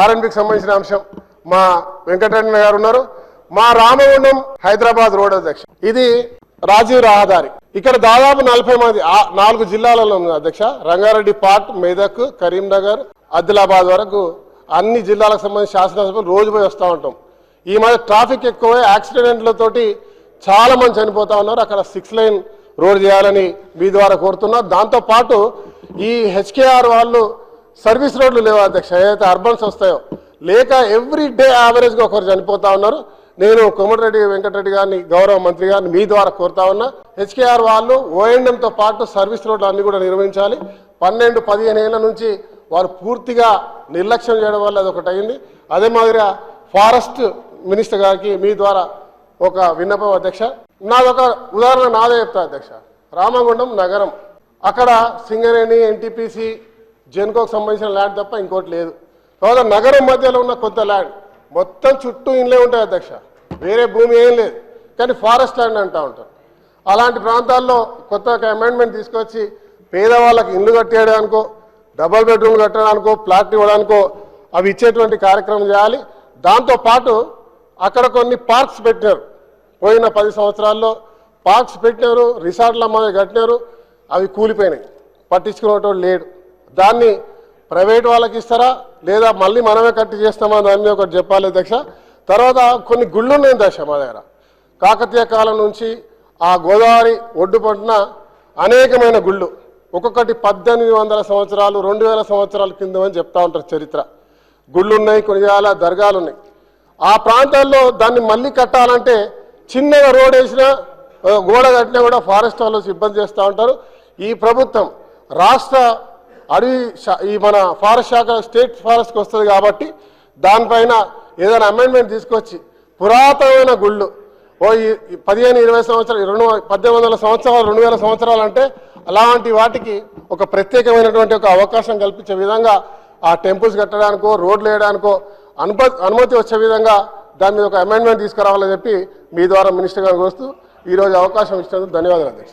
ఆర్ఎన్బికి సంబంధించిన అంశం. మా వెంకటరమణ గారు ఉన్నారు. మా రామగుండం హైదరాబాద్ రోడ్ అధ్యక్ష. ఇది రాజీవ్ రహదారి ఇక్కడ దాదాపు నలభై మంది నాలుగు జిల్లాలలో ఉంది అధ్యక్ష రంగారెడ్డి పార్క్ మెదక్ కరీంనగర్ ఆదిలాబాద్ వరకు అన్ని జిల్లాలకు సంబంధించి శాసనసభలు రోజు పోయి వస్తూ ఉంటాం. ఈ మధ్య ట్రాఫిక్ ఎక్కువ యాక్సిడెంట్లతోటి చాలా మంది చనిపోతా ఉన్నారు. అక్కడ సిక్స్ లైన్ రోడ్ చేయాలని మీ ద్వారా కోరుతున్నా. దాంతోపాటు ఈ హెచ్కేఆర్ వాళ్ళు సర్వీస్ రోడ్లు లేవు అధ్యక్ష? ఏదైతే అర్బన్స్ వస్తాయో. లేక ఎవ్రీ డే యావరేజ్గా ఒకరు చనిపోతా ఉన్నారు. నేను కోమటిరెడ్డి వెంకటరెడ్డి గారిని గౌరవ మంత్రి గారిని మీ ద్వారా కోరుతా ఉన్నా. హెచ్కేఆర్ వాళ్ళు ఓఎండ్ఎంతో పాటు సర్వీస్ రోడ్లు అన్ని కూడా నిర్వహించాలి పన్నెండు పదిహేను ఏళ్ళ నుంచి వారు పూర్తిగా నిర్లక్ష్యం చేయడం వల్ల అది ఒకటి అయింది అదే మాదిరిగా ఫారెస్ట్ మినిస్టర్ గారికి మీ ద్వారా ఒక విన్నపం అధ్యక్ష. నాదొక ఉదాహరణ నాదే చెప్తా అధ్యక్ష. రామగుండం నగరం. అక్కడ సింగరేణి ఎన్టీపీసీ జెన్కోకు సంబంధించిన ల్యాండ్ తప్ప ఇంకోటి లేదు. తర్వాత నగరం మధ్యలో ఉన్న కొత్త ల్యాండ్. మొత్తం చుట్టూ ఇండ్లే ఉంటాయి అధ్యక్ష. వేరే భూమి ఏం లేదు. కానీ ఫారెస్ట్ ల్యాండ్ అంటూ ఉంటారు. అలాంటి ప్రాంతాల్లో కొత్త ఒక అమెండ్మెంట్ తీసుకొచ్చి పేదవాళ్ళకి ఇల్లు కట్టేయడానికో డబల్ బెడ్రూమ్లు కట్టడానికో ప్లాట్ ఇవ్వడానికో అవి ఇచ్చేటువంటి కార్యక్రమం చేయాలి. దాంతో పాటు అక్కడ కొన్ని పార్క్స్ పెట్టినారు పోయిన పది సంవత్సరాల్లో పార్క్స్ పెట్టినారు రిసార్ట్ల మీద కట్టినారు అవి కూలిపోయినాయి. పట్టించుకునేటోడు లేడు. దాన్ని ప్రైవేట్ వాళ్ళకి ఇస్తారా? లేదా మళ్ళీ మనమే కట్టి చేస్తామా? దాన్ని ఒకటి చెప్పాలి దక్ష తర్వాత కొన్ని గుళ్ళు ఉన్నాయి దశ మా దగ్గర. కాకతీయ కాలం నుంచి ఆ గోదావరి ఒడ్డు పట్టిన అనేకమైన గుళ్ళు. ఒక్కొక్కటి పద్దెనిమిది వందల సంవత్సరాలు రెండు వేల సంవత్సరాల కింద అని చెప్తా ఉంటారు చరిత్ర. గుళ్ళు ఉన్నాయి కొనియాల దర్గాలు ఉన్నాయి ఆ ప్రాంతాల్లో దాన్ని మళ్ళీ కట్టాలంటే చిన్నగా రోడ్ వేసినా గోడ కట్టినా కూడా ఫారెస్ట్ వాళ్ళు ఇబ్బంది చేస్తూ ఉంటారు. ఈ ప్రభుత్వం రాష్ట్ర అడవి ఈ మన ఫారెస్ట్ శాఖ స్టేట్ ఫారెస్ట్కి వస్తుంది కాబట్టి దానిపైన ఏదైనా అమెండ్మెంట్ తీసుకొచ్చి పురాతనమైన గుళ్ళు. ఓ ఈ- పదిహేను ఇరవై సంవత్సరాలు రెండు పద్దెనిమిది వందల సంవత్సరాలు రెండు వేల సంవత్సరాలు అంటే అలాంటి వాటికి ఒక ప్రత్యేకమైనటువంటి ఒక అవకాశం కల్పించే విధంగా ఆ టెంపుల్స్ కట్టడానికో రోడ్లు వేయడానికో అనుప అనుమతి వచ్చే విధంగా దాని మీద ఒక అమెండ్మెంట్ తీసుకురావాలని చెప్పి మీ ద్వారా మినిస్టర్ గారు కోరుతూ ఈరోజు అవకాశం ఇచ్చినందుకు ధన్యవాదాలు అధ్యక్ష.